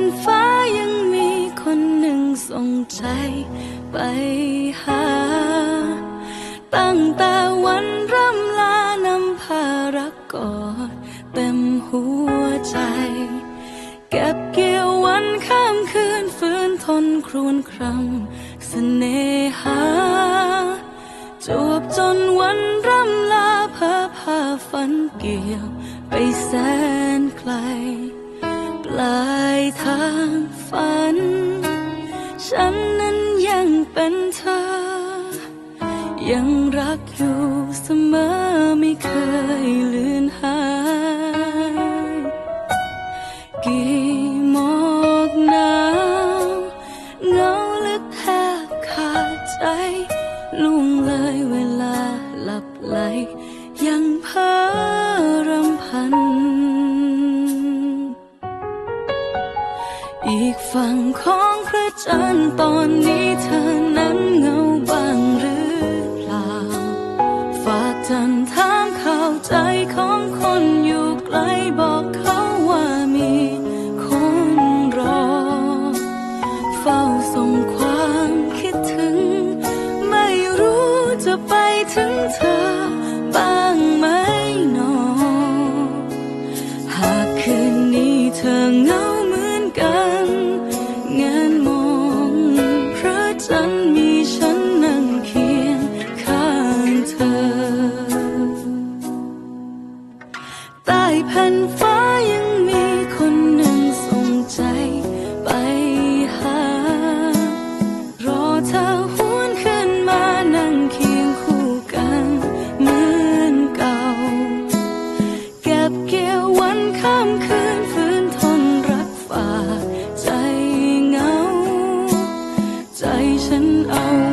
นฟ้ายังมีคนหนึ่งส่งใจไปหา ตั้งแต่วันร่ำลานำพารักกอดเต็มหัวใจ เก็บเกี่ยววันข้ามคืนฟื้นทนครวนครำเสน่หาจวบจนวันร่ำลาเพ้อพาฝันเกี่ยวไปแสนไกล ปลายทางฝัน ฉันนั้นยังเป็นเธอ ยังรักอยู่เสมอไม่เคยเลือนหาย กี่หมอกหนาวเงาและแทบขาดใจล่วงเลยเวลาหลับไหล ฝั่งของพระจันทร์ตอนนี้เธอนั้นเงาบาง แผ่นฟ้ายังมีคนหนึ่งส่งใจไปหา รอเธอวนขึ้นมานั่งเคียงคู่กันเหมือนเก่า เก็บเกี่ยววันข้าคืนฝืนทนรักฝากใจเหงา ใจฉันเอา